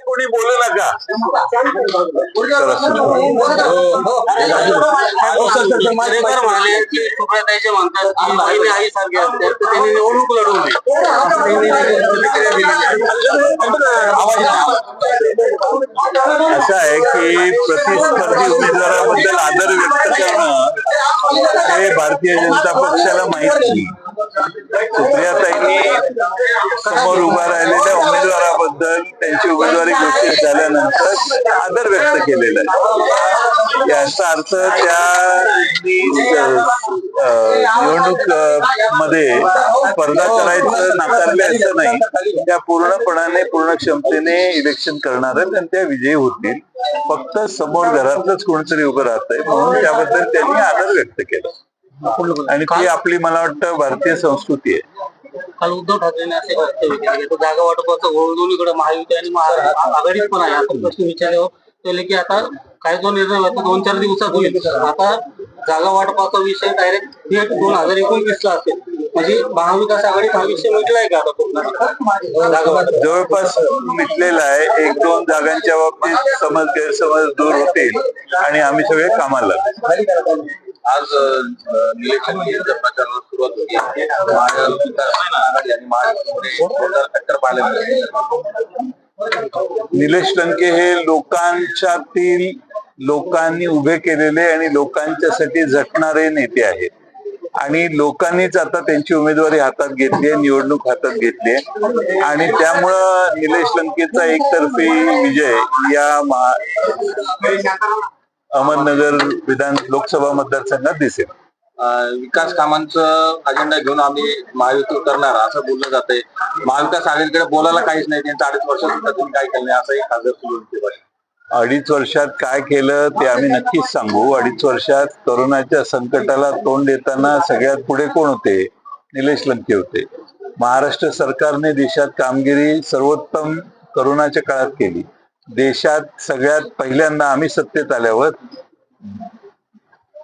कोणी बोलू नका. म्हणाले की सुप्रियाताईचे म्हणतात की बहिणी आई सारखी असतात तर त्यांनी निवडणूक लढवली प्रतिक्रिया दिलेली असं आहे की प्रतिस्पर्धी उमेदवाराबद्दल आदर व्यक्त करणं हे भारतीय जनता पक्षाला माहिती सुप्रियाताईंनी समोर उभा राहिलेल्या उमेदवाराबद्दल त्यांची उमेदवारी घोषित झाल्यानंतर आदर व्यक्त केलेला आहे. याचा अर्थ त्या निवडणूकमध्ये स्पर्धा करायचं नाकारले असं नाही. त्या पूर्णपणाने पूर्ण क्षमतेने इलेक्शन करणार आहेत आणि त्या विजयी होतील. फक्त समोर घरातलंच कोणतरी उभं राहतंय म्हणून त्याबद्दल त्यांनी आदर व्यक्त केला. आणि ती आपली मला वाटतं भारतीय संस्कृती आहे. काल उद्धव ठाकरेंनी असे जागा वाटपाचं घोळ दोन्हीकडे महायुती आणि आघाडीत पण आहे. आपण प्रश्न विचारल्यावर केले की आता काय जो निर्णय होता दोन चार दिवसात होईल. आता जागा वाटपाचा विषय डायरेक्ट थेट दोन हजार एकोणतीस ला असेल. म्हणजे महाविकास आघाडीत हा विषय मिटलाय का आता पूर्ण? जागा वाटप. जवळपास मिटलेला आहे. एक दोन जागांच्या बाबतीत समज गैरसमज दूर होतील आणि आम्ही सगळे कामाला. आज इलेक्शन प्रचाराला सुरुवात होती आहे आघाडी आणि टक्कर पाहायला मिळाली. निलेश लंके हे लोकांच्यातील लोकांनी उभे केलेले आणि लोकांच्यासाठी झटणारे नेते आहेत. आणि लोकांनीच आता त्यांची उमेदवारी हातात घेतली आहे निवडणूक हातात घेतली आहे. आणि त्यामुळं निलेश लंकेचा एकतर्फी विजय या महा- अहमदनगर विधान लोकसभा मतदारसंघात दिसेल. विकास कामांचं अजेंडा घेऊन आम्ही महायुती उतरणार असं बोललं जातंय. महाविकास आघाडीकडे बोलायला काहीच नाही त्यांचं अडीच वर्षात तुम्ही काय केलं नाही असंही खासदार अडीच वर्षात काय केलं ते आम्ही नक्कीच सांगू. अडीच वर्षात कोरोनाच्या संकटाला तोंड देताना सगळ्यात पुढे कोण होते? निलेश लंके होते. महाराष्ट्र सरकारने देशात कामगिरी सर्वोत्तम करोनाच्या काळात केली. देशात सगळ्यात पहिल्यांदा आम्ही सत्तेत आल्यावर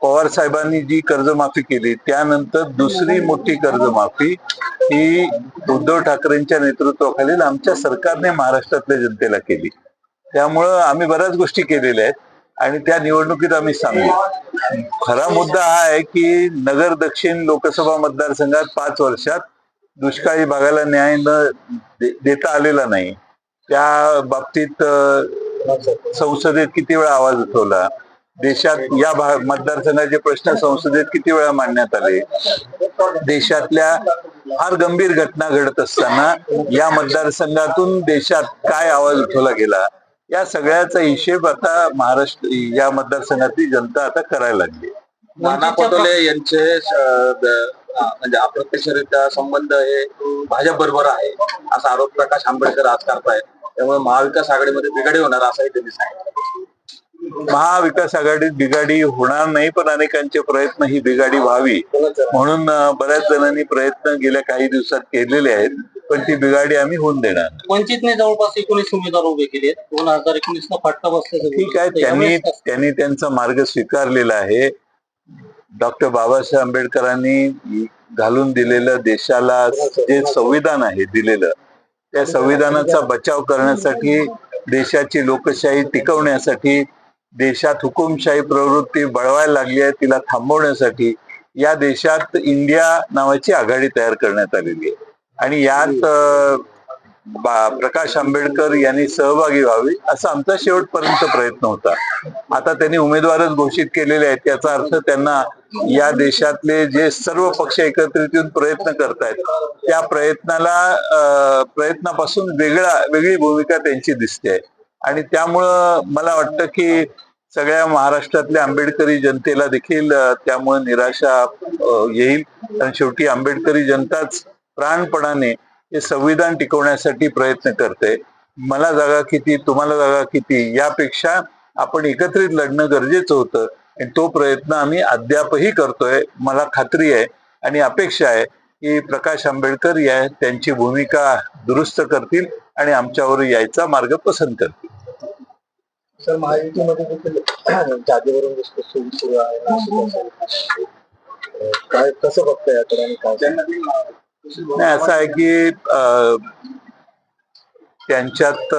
पवार साहेबांनी जी कर्जमाफी केली त्यानंतर दुसरी मोठी कर्जमाफी ही उद्धव ठाकरेंच्या नेतृत्वाखालील आमच्या सरकारने महाराष्ट्रातल्या जनतेला केली. त्यामुळं आम्ही बऱ्याच गोष्टी केलेल्या आहेत आणि त्या निवडणुकीत आम्ही सांगू खरा मुद्दा हा आहे की नगर दक्षिण लोकसभा मतदारसंघात पाच वर्षात दुष्काळी भागाला न्याय न दे- देता आलेला नाही. त्या बाबतीत संसदेत किती वेळा आवाज उठवला? देशात या भाग मतदारसंघाचे प्रश्न संसदेत किती वेळा मांडण्यात आले? देशातल्या फार गंभीर घटना घडत असताना या मतदारसंघातून देशात काय आवाज उठवला गेला? या सगळ्याचा हिशेब आता महाराष्ट्र या मतदारसंघातली जनता आता करायला लागली. नाना पटोले यांचे म्हणजे अप्रत्यक्षरित्या संबंध हे भाजप बरोबर आहे असा आरोप प्रकाश आंबेडकर आज करतायत. त्यामुळे महाविकास आघाडीमध्ये बिघाडी होणार असंही त्यांनी सांगितलं. महाविकास आघाडीत बिघाडी होणार नाही पण अनेकांचे प्रयत्न ही बिघाडी व्हावी म्हणून बऱ्याच जणांनी प्रयत्न गेल्या काही दिवसात केलेले आहेत पण ती बिघाडी आम्ही होऊन देणार. वंचितने जवळपास एकोणीस उमेदवार उभे केले दोन हजार एकोणीस ला फटका बसला ठीक आहे त्यांनी त्यांनी त्यांचा मार्ग स्वीकारलेला आहे. डॉक्टर बाबासाहेब आंबेडकरांनी घालून दिलेलं देशाला जे संविधान आहे दिलेलं त्या संविधानाचा बचाव करण्यासाठी देशाची लोकशाही टिकवण्यासाठी देशात हुकुमशाही प्रवृत्ती बळवायला लागली आहे तिला थांबवण्यासाठी या देशात इंडिया नावाची आघाडी तयार करण्यात आलेली आहे. आणि यात प्रकाश आंबेडकर यांनी सहभागी व्हावी असा आमचा शेवटपर्यंत प्रयत्न होता. आता त्यांनी उमेदवारच घोषित केलेले आहेत याचा अर्थ त्यांना या देशातले जे सर्व पक्ष एकत्रित येऊन प्रयत्न करतायत त्या प्रयत्नाला प्रयत्नापासून वेगळा वेगळी भूमिका त्यांची दिसते आहे. आणि त्यामुळं मला वाटतं की सगळ्या महाराष्ट्रातल्या आंबेडकरी जनतेला देखील त्यामुळे निराशा येईल. कारण शेवटी आंबेडकरी जनताच प्राणपणाने हे संविधान टिकवण्यासाठी प्रयत्न करते. मला जागा किती तुम्हाला जागा किती यापेक्षा आपण एकत्रित लढणं गरजेचं होतं. आणि तो प्रयत्न आम्ही अद्यापही करतोय. मला खात्री आहे आणि अपेक्षा आहे की प्रकाश आंबेडकर या त्यांची भूमिका दुरुस्त करतील आणि आमच्यावर यायचा मार्ग पसंत करतील. सर महायुतीमध्ये देखील जागेवरून सुरू आहे काय कसं बघताय याकडे नाही असं आहे की त्यांच्यात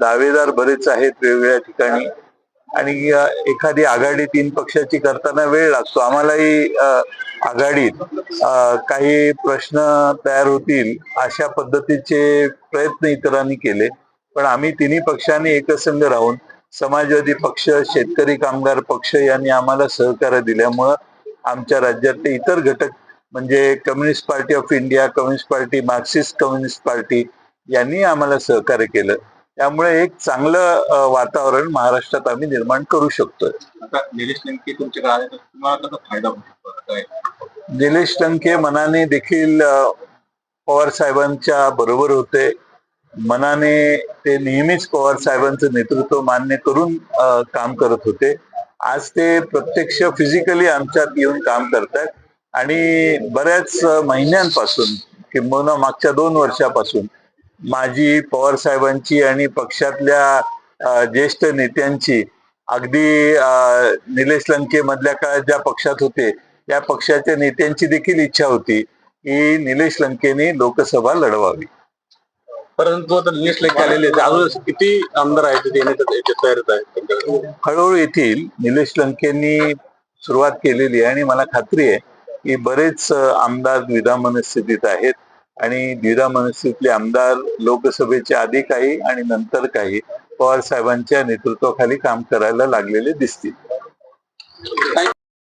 दावेदार बरेच आहेत वेगवेगळ्या ठिकाणी. आणि एखादी आघाडी तीन पक्षाची करताना वेळ लागतो. आम्हालाही आघाडीत काही प्रश्न तयार होतील अशा पद्धतीचे प्रयत्न इतरांनी केले. पण आम्ही तिन्ही पक्षांनी एकसंघ राहून समाजवादी पक्ष शेतकरी कामगार पक्ष यांनी आम्हाला सहकार्य दिल्यामुळं आमच्या राज्यातले इतर घटक म्हणजे communist party of India communist party marxist communist party यांनी आम्हाला सहकार्य केलं. त्यामुळे एक चांगलं वातावरण महाराष्ट्रात आम्ही निर्माण करू शकतोय. निलेश लंके लंके मनाने देखील पवार साहेबांच्या बरोबर होते. मनाने ते नेहमीच पवार साहेबांचं नेतृत्व मान्य करून काम करत होते. आज ते प्रत्यक्ष फिजिकली आमच्यात येऊन काम करतात आणि बऱ्याच महिन्यांपासून किंबहुना मागच्या दोन वर्षापासून माझी पवार साहेबांची आणि पक्षातल्या ज्येष्ठ नेत्यांची अगदी निलेश लंके मधल्या काळात ज्या पक्षात होते त्या पक्षाच्या नेत्यांची देखील इच्छा होती की निलेश लंकेने लोकसभा लढवावी परंतु आता निलेश लंके आलेले. अजून किती आमदार आहेत तयारीत आहेत हळूहळू येथील निलेश लंकेंनी सुरुवात केलेली आहे आणि मला खात्री आहे की बरेच आमदार द्विधा मनस्थितीत आहेत आणि द्विधा मनस्थितीतले आमदार लोकसभेच्या आधी काही आणि नंतर काही पवार साहेबांच्या नेतृत्वाखाली काम करायला लागलेले दिसतील.